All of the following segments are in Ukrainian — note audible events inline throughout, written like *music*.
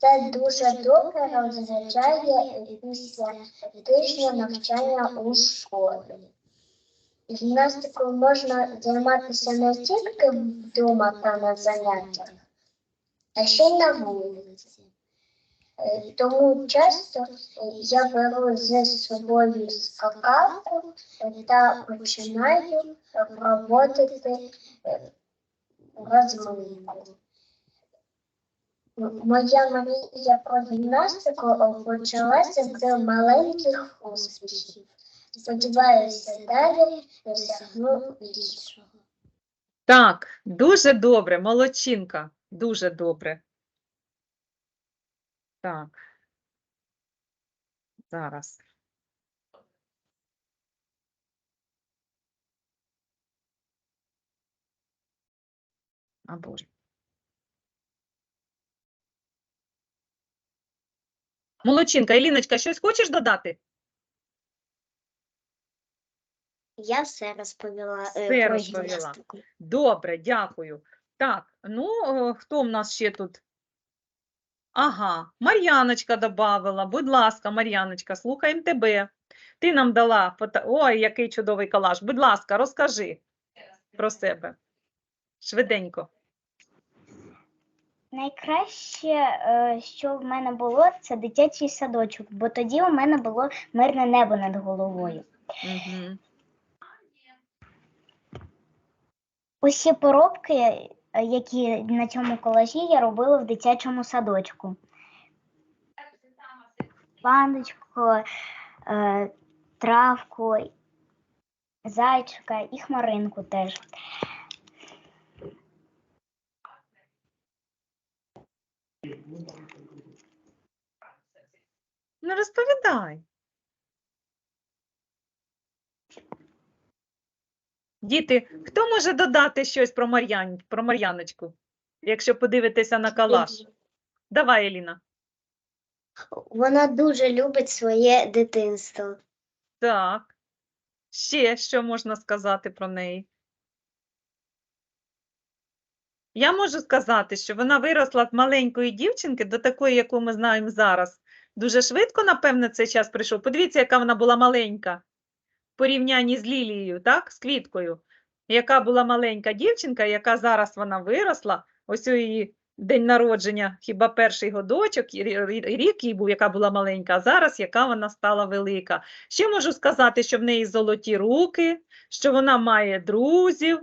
Це дуже добре розряджає після тижня навчання у школі. Гімнастикою можна займатися не тільки вдома та на заняттях, а ще й на вулиці. Е, Тому часто я беру з собою скакалку та починаю проводити е, розминку. Моя мрія про гімнастику почалася з маленьких успіхів. Сподіваюся, далі досягну більшого. Так, дуже добре, молодчинка, дуже добре. Так. Зараз. А Боже. Молодчинка, Еліночка, щось хочеш додати? Я все розповіла е, Все про розповіла. гімнастику. Добре, дякую. Так, ну е, хто в нас ще тут? Ага, Мар'яночка добавила. Будь ласка, Мар'яночка, слухаємо тебе. Ти нам дала фото... Ой, який чудовий колаж. Будь ласка, розкажи про себе. Швиденько. Найкраще, е, що в мене було, це дитячий садочок, бо тоді у мене було мирне небо над головою. Угу. Усі поробки, е, які на цьому колажі, я робила в дитячому садочку. Пандочку, е, травку, зайчика і хмаринку теж. Ну, розповідай. Діти, хто може додати щось про Мар'ян... про Мар'яночку, якщо подивитися на колаж? Давай, Еліна. Вона дуже любить своє дитинство. Так. Ще що можна сказати про неї? Я можу сказати, що вона виросла з маленької дівчинки до такої, яку ми знаємо зараз. Дуже швидко, напевне, цей час прийшов. Подивіться, яка вона була маленька в порівнянні з Лілією, так? З квіткою. Яка була маленька дівчинка, яка зараз вона виросла. Ось у її день народження, хіба перший годочок, рік їй був, яка була маленька, а зараз яка вона стала велика. Ще можу сказати, що в неї золоті руки, що вона має друзів,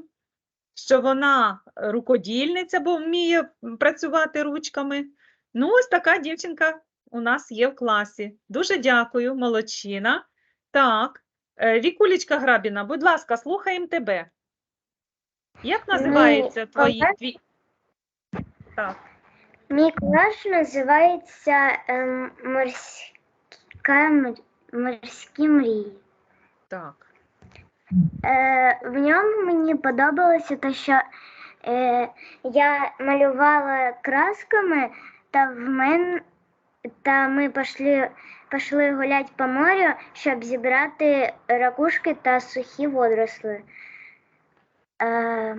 що вона рукодільниця, бо вміє працювати ручками. Ну, ось така дівчинка у нас є в класі. Дуже дякую, молодчина. Так, е, Вікулічка Грабіна, будь ласка, слухаємо тебе. Як називається твої твій? Так. Мій колаж називається ем, морська, морські мрії. Так. Е, в ньому мені подобалося те, що е, я малювала красками, та в мен, та ми пішли, пішли гуляти по морю, щоб зібрати ракушки та сухі водоросли. Е,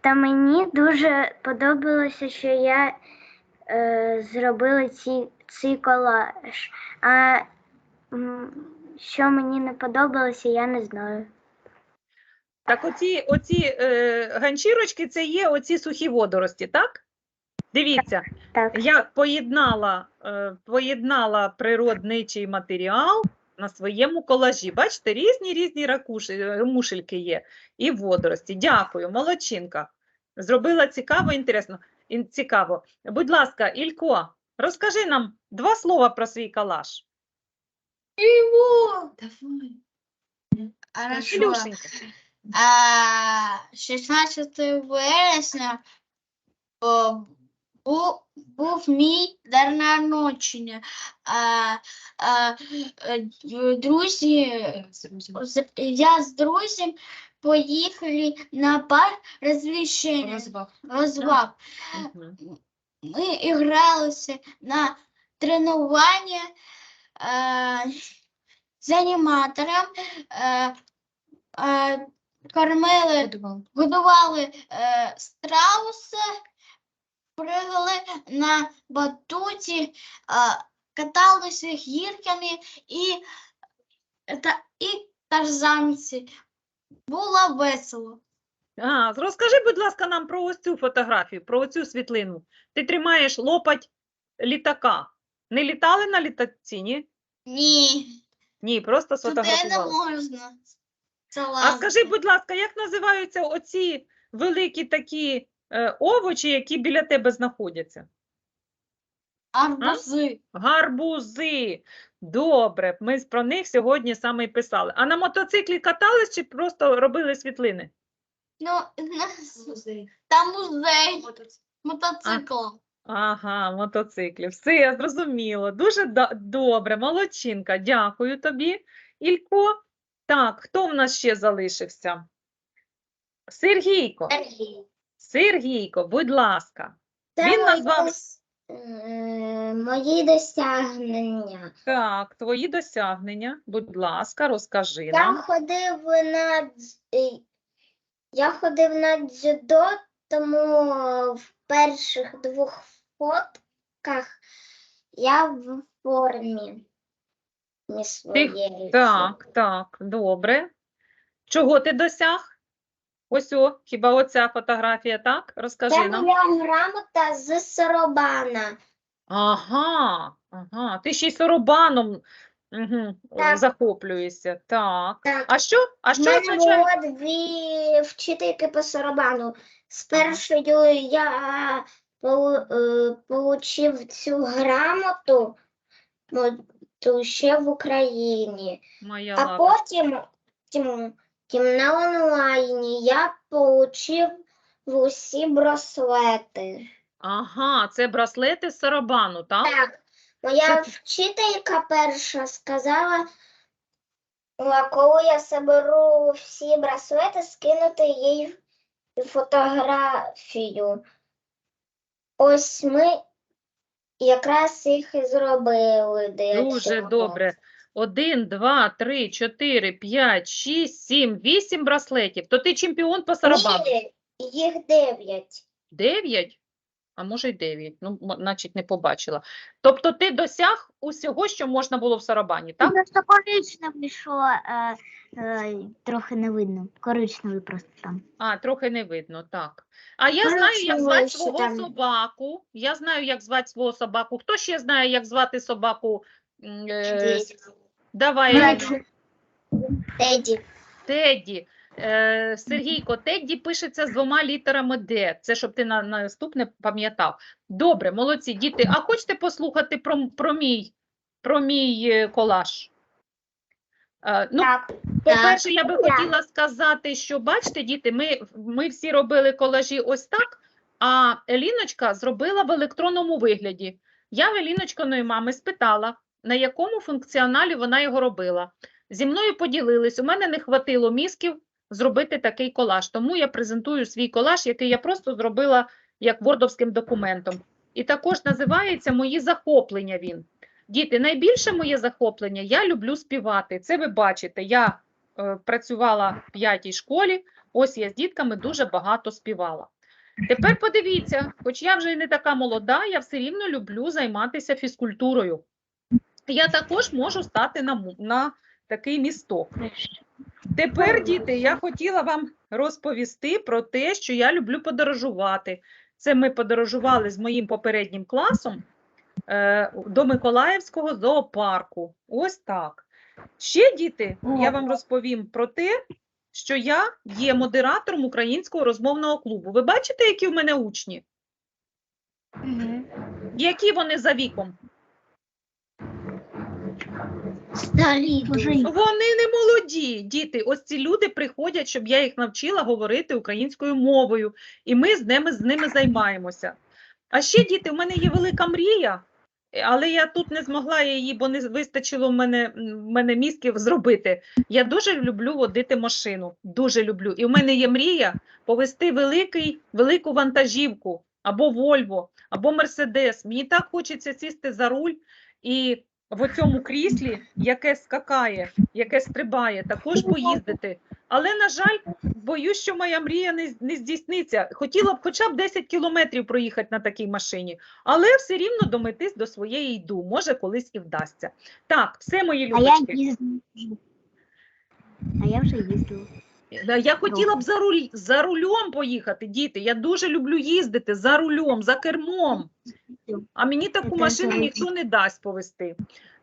та мені дуже подобалося, що я е, зробила ці, цей колаж. А що мені не подобалося, я не знаю. Так, оці, оці е, ганчірочки це є оці сухі водорості, так? Дивіться, Так. я поєднала, е, поєднала природничий матеріал на своєму колажі. Бачите, різні різні ракуші, е, мушельки є і водорості. Дякую, молодчинка. Зробила цікаво, інтересно. Ін- Цікаво. Будь ласка, Ілько, розкажи нам два слова про свій колаж. Давай. Хорошо. Ілюшенька. А, 16 вересня був мій день народження. Е, друзі, я з друзем поїхали на парк розвлечення, Розваг. розваг. Ми гралися на тренування е, з аніматором, е, кормили годували е, страуса пригали на батуті, а, каталися гірками і, та, і тарзанці. Було весело. А, розкажи, будь ласка, нам про ось цю фотографію, про оцю світлину. Ти тримаєш лопать літака. Не літали на літаці, ні? Ні, Ні, просто туди не сфотографували. Можна. А скажи, будь ласка, як називаються оці великі такі е, овочі, які біля тебе знаходяться? арбузи. Гарбузи. Добре, ми про них сьогодні саме і писали. А на мотоциклі катались чи просто робили світлини? Ну, на- там музей мотоцикла. Ага, мотоциклів. Все, я зрозуміло. Дуже да- добре, молодчинка. Дякую тобі, Ілько. Так, хто в нас ще залишився? Сергійко. Сергій. Сергійко, будь ласка. Це Він мої назвав- дос- е, мої досягнення. Так, твої досягнення, будь ласка, розкажи Я нам. ходив на дз- е, я ходив на дзюдо, тому в перших двох фотках я в формі. Не своєї. Так, так, добре. Чого ти досяг? Ось о, хіба оця фотографія, так? Розкажи Це нам. моя грамота з Соробана. Ага, ага. Ти ще й соробаном угу, Так. захоплюєшся. Так. Так. А що? А У що мене означає? було дві вчительки по Соробану. З першою я отримав цю грамоту ну, ту ще в Україні. Моя А лапа. потім, тім, тім на онлайні я отримав усі браслети. Ага, це браслети з соробану, так? Так, моя Це- вчителька перша сказала, а коли я соберу всі браслети, скинути їй фотографію. Ось ми якраз їх і зробили. Дуже добре. Один, два, три, чотири, п'ять, шість, сім, вісім браслетів. То ти чемпіон по сарабану. Ні, їх дев'ять. Дев'ять? А може й дев'ять. Ну, значить, не побачила. Тобто ти досяг усього, що можна було в сарабані, так? Просто коричневий, що е, е, трохи не видно. Коричневий просто там. А, трохи не видно, так. А я знаю, як звати ще свого там. собаку. Я знаю, як звати свого собаку. Хто ще знає, як звати собаку? Е. Давай. Теді. Тедді. Е, Сергійко, Тедді пишеться з двома літерами Д. Це щоб ти на, на наступне пам'ятав. Добре, молодці, діти. А хочете послухати про, про мій, про мій е, колаж? Е, ну, Так. по-перше, я би Так. хотіла сказати, що бачите, діти, ми, ми всі робили колажі ось так, а Еліночка зробила в електронному вигляді. Я в Еліночкиної мами спитала, на якому функціоналі вона його робила. Зі мною поділились, у мене не хватило мізків зробити такий колаж, тому я презентую свій колаж, який я просто зробила як вордовським документом. І також називається Мої захоплення він. Діти, найбільше моє захоплення я люблю співати. Це ви бачите, я е, працювала в п'ятій школі, ось я з дітками дуже багато співала. Тепер подивіться, хоч я вже не така молода, я все рівно люблю займатися фізкультурою. Я також можу стати на, на такий місток. Тепер, діти, я хотіла вам розповісти про те, що я люблю подорожувати. Це ми подорожували з моїм попереднім класом е, до Миколаївського зоопарку. Ось так. Ще, діти, я вам розповім про те, що я є модератором українського розмовного клубу. Ви бачите, які в мене учні? Які вони за віком? Старі. Вони не молоді, діти. Ось ці люди приходять, щоб я їх навчила говорити українською мовою, і ми з ними, з ними займаємося. А ще, діти, у мене є велика мрія, але я тут не змогла її, бо не вистачило в мене, в мене мізків зробити. Я дуже люблю водити машину, дуже люблю. І в мене є мрія повести великий, велику вантажівку або Вольво, або Мерседес. Мені так хочеться сісти за руль і в цьому кріслі, яке скакає, яке стрибає, також поїздити. Але, на жаль, боюсь, що моя мрія не, не здійсниться. Хотіла б хоча б 10 кілометрів проїхати на такій машині, але все рівно до мети до своєї йду. Може, колись і вдасться. Так, все мої А я любочки. їздила. А я вже їздила. Да, Я хотіла б за, руль, за рулем поїхати, діти. Я дуже люблю їздити за рулем, за кермом. А мені таку машину ніхто не дасть повести.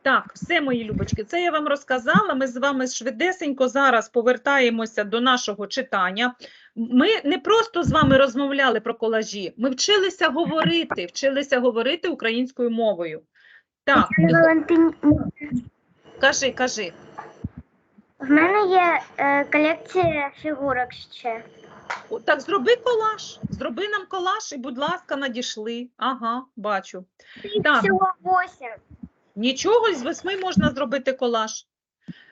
Так, все, мої любочки, це я вам розказала. Ми з вами швидесенько зараз повертаємося до нашого читання. Ми не просто з вами розмовляли про колажі, ми вчилися говорити, вчилися говорити українською мовою. Так, кажи, кажи. В мене є е, колекція фігурок ще. О, Так, зроби колаж. Зроби нам колаж і, будь ласка, надійшли. Ага, бачу. Так. Всього восім. Нічого з восьми можна зробити колаж.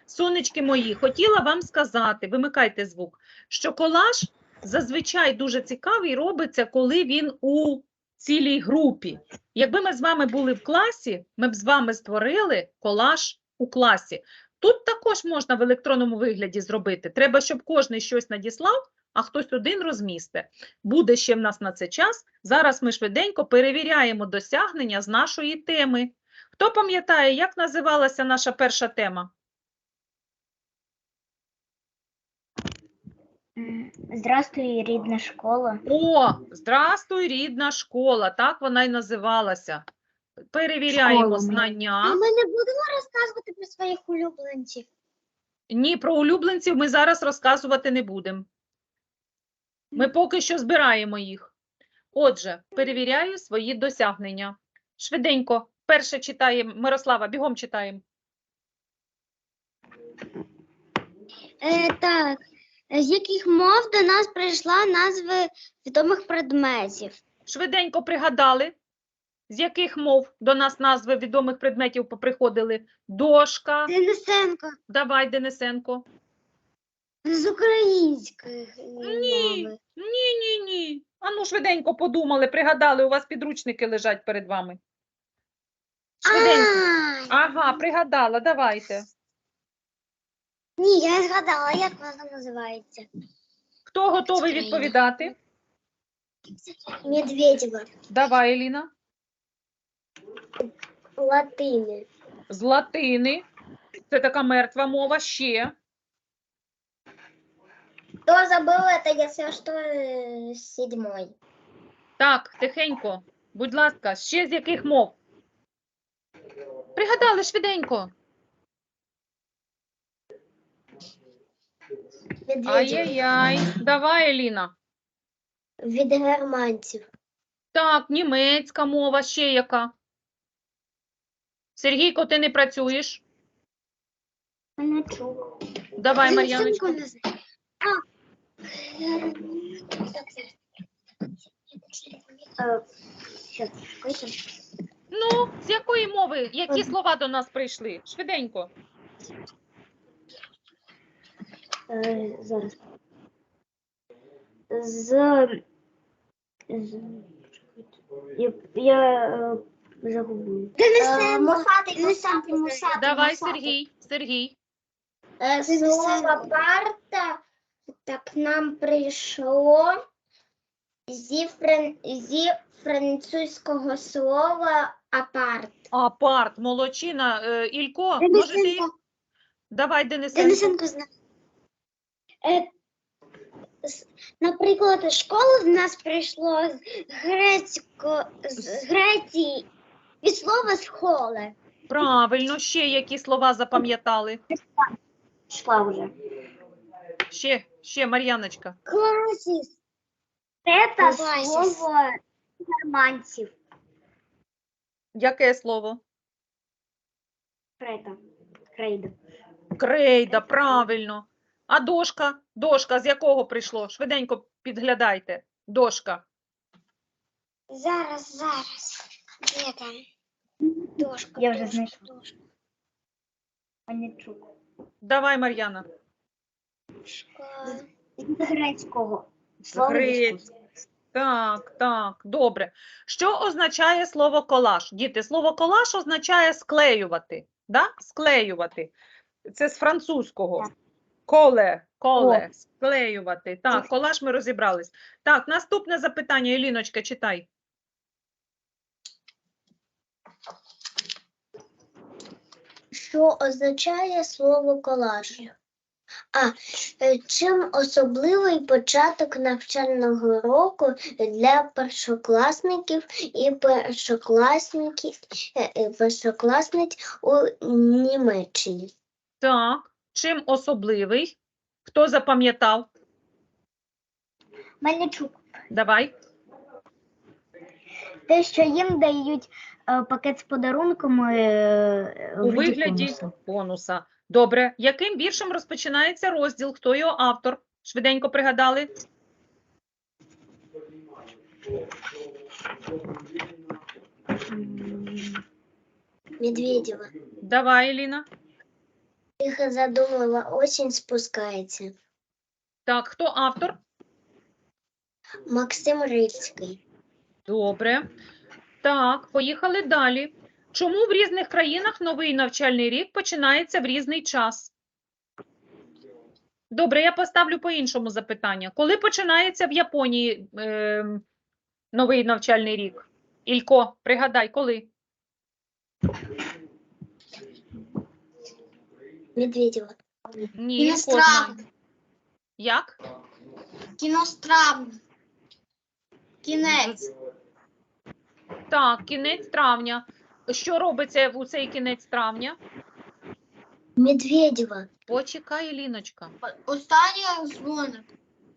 Сонечки мої, хотіла вам сказати, вимикайте звук, що колаж зазвичай дуже цікавий робиться, коли він у цілій групі. Якби ми з вами були в класі, ми б з вами створили колаж у класі. Тут також можна в електронному вигляді зробити. Треба, щоб кожен щось надіслав, а хтось один розмісте. Буде ще в нас на це час. Зараз ми швиденько перевіряємо досягнення з нашої теми. Хто пам'ятає, як називалася наша перша тема? М, Здравствуй, рідна школа. О, здрастуй, рідна школа. Так вона й називалася. Перевіряємо знання. ми не будемо розказувати про своїх улюбленців. Ні, про улюбленців ми зараз розказувати не будемо. Ми поки що збираємо їх. Отже, перевіряю свої досягнення. Швиденько. Перше читаємо. Мирослава, бігом читаємо. Е, так, з яких мов до нас прийшла назви відомих предметів? Швиденько пригадали, з яких мов до нас назви відомих предметів поприходили. Дошка. Денисенко. Давай, Денисенко. З української Ні. мови. Ні, ні, ні. Ану, швиденько подумали, пригадали, у вас підручники лежать перед вами. Швиденько. А, Ага, пригадала, давайте. ні, я згадала, як вона називається. Хто готовий відповідати? Медведєва. Давай, Еліна. Латини. З латини. Це така мертва мова ще. Кто забыл это, если что, э, седьмой. Так, тихенько. Будь ласка, ще з яких мов? Пригадали швиденько. Медведєва. Ай-яй-яй. Давай, Еліна. Від германців. Так, німецька мова, ще яка. Сергійко, ти не працюєш? Не чула. Давай, Мар'яночко. А. Е. Ну, з якої мови? Які слова до нас прийшли? Швиденько. Е, Зараз. З... з... Я, е, загубила. Денисенко. Мусатий, Денисенко, Мусатий. Давай, Сергій. Сергій. Е, Слово парта так нам прийшло зі, фран... зі французького слова апарт. Апарт, молодчина. Е, Ілько, може ти? Денисенко. Давай, Денисенко. Денисенко знає. Е, с- наприклад, школа в нас прийшло з грецько, з Греції від слова схоле. Правильно, ще які слова запам'ятали? Пішла вже. Ще, ще, Мар'яночка. Класіс. Це слово германців. Яке слово? Крейда. Крейда. Крейда, правильно. А дошка? Дошка з якого прийшло? Швиденько підглядайте. Дошка. Зараз, зараз. Де там? Дошка. Я вже дошка, знайшла. дошка. Панячук. Давай, Мар'яна. Дошка. З грецького. Грець. Так, так, добре. Що означає слово колаж? Діти, слово колаж означає склеювати. Да? Склеювати. Це з французького. Коле, коле, склеювати. Так, колаж ми розібрались. Так, наступне запитання, Еліночка, читай. Що означає слово колаж? А е, чим особливий початок навчального року для першокласників і першокласників е, е, першокласниць у Німеччині? Так, чим особливий? Хто запам'ятав? Мельничук. Давай. Те, що їм дають пакет з подарунком е, У вигляді бонуса. Добре. Яким віршем розпочинається розділ? Хто його автор? Швиденько пригадали? Медведєва. Давай, Еліна. Тихо задумала, осінь спускається. Так, хто автор? Максим Рильський. Добре. Так, поїхали далі. Чому в різних країнах новий навчальний рік починається в різний час? Добре, я поставлю по-іншому запитання. Коли починається в Японії ем, новий навчальний рік? Ілько, пригадай, коли? Медведєва. Ні, знає. Як? Кінострав. Кінець. Так, кінець травня. Що робиться у цей кінець травня? Медведєва. Почекай, Ліночка. Останній дзвоник.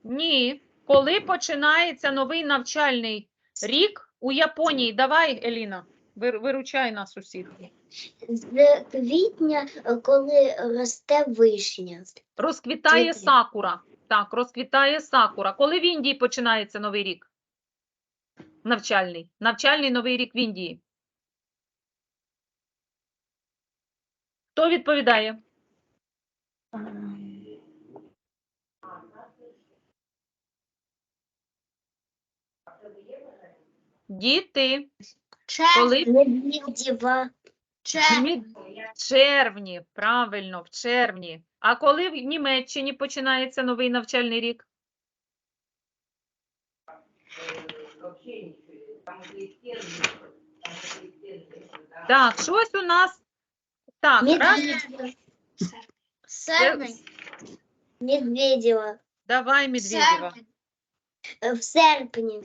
Ні. Коли починається новий навчальний рік у Японії? Давай, Еліна, виручай нас усіх. З квітня, коли росте вишня. Розквітає сакура. Так, розквітає сакура. Коли в Індії починається новий рік? Навчальний. Навчальний новий рік в Індії. Хто відповідає? Діти. Коли? Мі- В червні, правильно, в червні. А коли в Німеччині починається новий навчальний рік? Так, щось у нас. Так, раз. Серпень. Медведєва. давай, Медведєва. Серпень. Е, В серпні.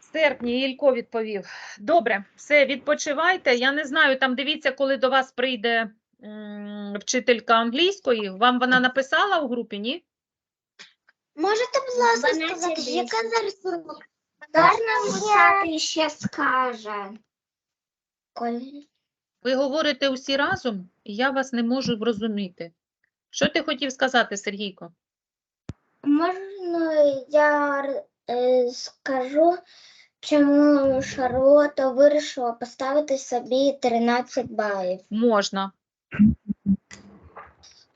В серпні Ілько відповів. Добре, все, відпочивайте. Я не знаю, там дивіться, коли до вас прийде м, вчителька англійської. Вам вона написала у групі, ні? Можете, будь ласка, 12 сказати, яка зараз урок? Можна взяти ще скаже. Ви говорите усі разом, і я вас не можу зрозуміти. Що ти хотів сказати, Сергійко? Можна я е, скажу, чому Шарлота вирішила поставити собі 13 балів? Можна.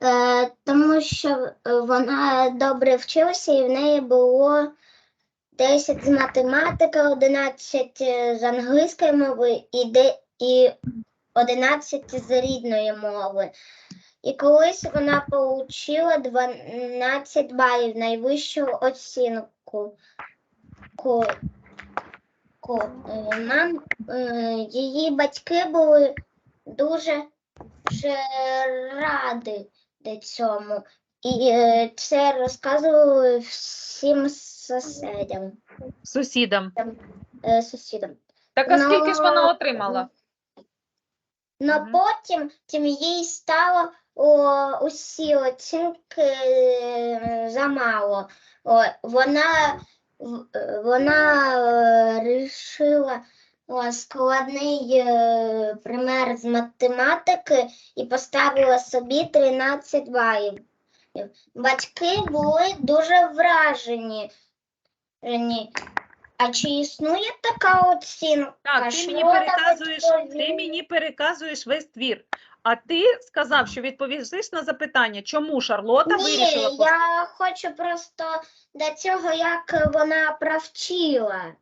Е, тому що е, вона добре вчилася і в неї було 10 з математики, 11 з англійської мови і, де, і 11 з рідної мови. І колись вона отримала 12 балів найвищу оцінку. Ку, ку, е, нам, е, її батьки були дуже, раді цьому. І е, це розказували всім сусідям, Сусідам. е, сусідам. Так а Ну, скільки ж вона отримала? Но Мгм. потім тим їй стало о, усі оцінки е, замало. О, вона, в- е, вона е, рішила о, складний е, пример з математики і поставила собі 13 балів. Батьки були дуже вражені. Жені. А чи існує така оцінка? Так, ти мені переказуєш, ти мені переказуєш весь твір. А ти сказав, що відповісиш на запитання, чому Шарлота вирішила Ні, пос- я хочу просто до цього, як вона провчила.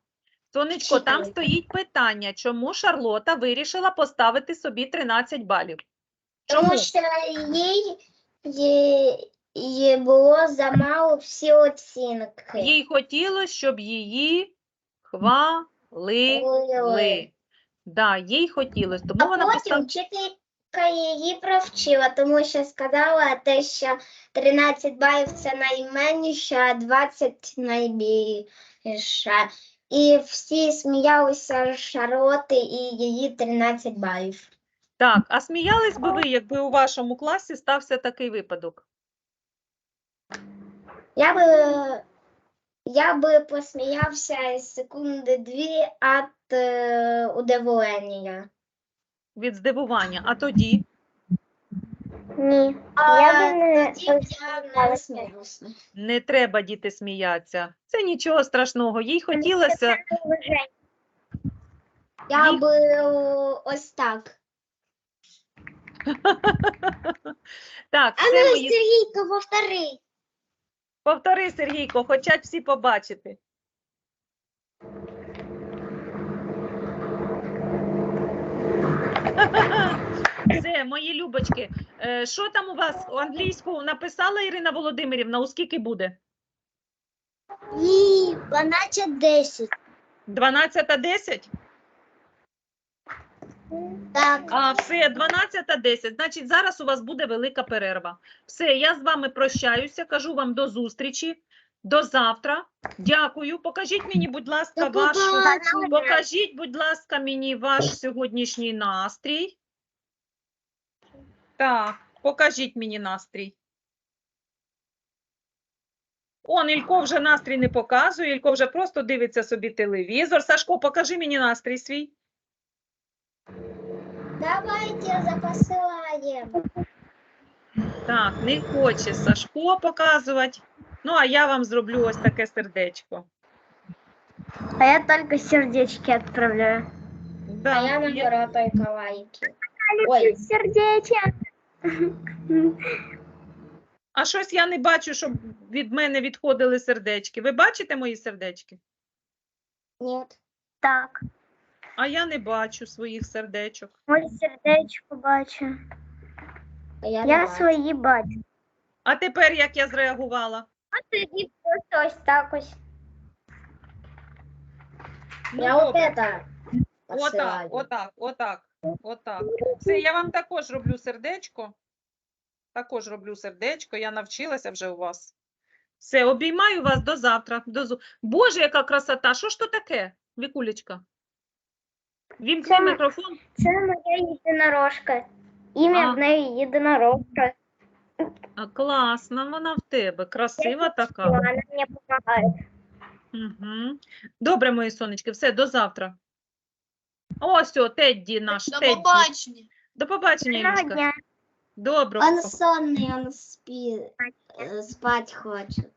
Сонечко, там читаю. стоїть питання, чому Шарлота вирішила поставити собі 13 балів. Чому? Тому що їй, їй, їй було замало всі оцінки. Їй хотілося, щоб її хвалили. Да, їй хотілося, тому А вона потім поставила. вчителька її провчила, тому що сказала те, що 13 балів це найменше, а 20 найбільше. І всі сміялися з Шарлоти і її 13 балів. Так, а сміялись би ви, якби у вашому класі стався такий випадок? Я би, я би посміявся секунди дві від е, удивлення. Від здивування. А тоді? Ні, А, я би не тоді я не сміюся. Не треба діти сміятися. Це нічого страшного. Їй хотілося. Я Їх- би ось так. *laughs* Так, А все ну, мої. Сергійко, повтори. Повтори, Сергійко, хочуть всі побачити. *laughs* Все, мої любочки. Е, Що там у вас у англійську написала Ірина Володимирівна? У скільки буде? Ні, 12-10. 12.10? Так. А, все, 12.10. Значить, зараз у вас буде велика перерва. Все, я з вами прощаюся, кажу вам до зустрічі, до завтра. Дякую. Покажіть мені, будь ласка, До побачення. Покажіть, будь ласка, мені ваш сьогоднішній настрій. Так, покажіть мені настрій. Он, Ілько вже настрій не показує, Ілько вже просто дивиться собі телевізор. Сашко, покажи мені настрій свій. Давайте запосилаємо. Так, не хоче Сашко показувати. Ну, а я вам зроблю ось таке сердечко. А я только сердечки отправляю. Да, а я я- наоборот только лайки. Ой, сердечки. А щось я не бачу, щоб від мене відходили сердечки. Ви бачите мої сердечки? Нет. Так, А я не бачу своїх сердечок. ось сердечко бачу. Я, Я свої бачу. А тепер як я зреагувала? А Тоді просто ось так ось. Ну, Я вот добре. это Отак, отак, отак, отак. Все, я вам також роблю сердечко. Також роблю сердечко, я навчилася вже у вас. Все, обіймаю вас до завтра. До... зу- Боже, яка красота! Що ж то таке, Вікулечка? Вімкни Це- мікрофон. Це моя єдинорожка. Ім'я А. в неї єдинорожка. А, класна вона в тебе, красива така. Вона мені допомагає. Угу. Добре, мої сонечки, все, до завтра. Ось о, Тедді наш, До Тедді. побачення. До побачення, Гарного Ілюшка. дня. Доброго. Он сонний, он спит, э, спать хочет.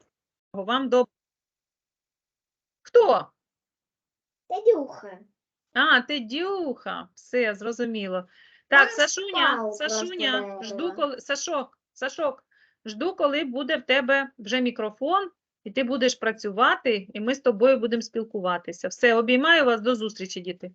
Вам доброго. Хто? Дядюха. А, ти Дюха. Все, зрозуміло. Так, Я Сашуня, спав Сашуня, жду, коли. Сашок, Сашок, жду, коли буде в тебе вже мікрофон, і ти будеш працювати, і ми з тобою будемо спілкуватися. Все, обіймаю вас до зустрічі, діти.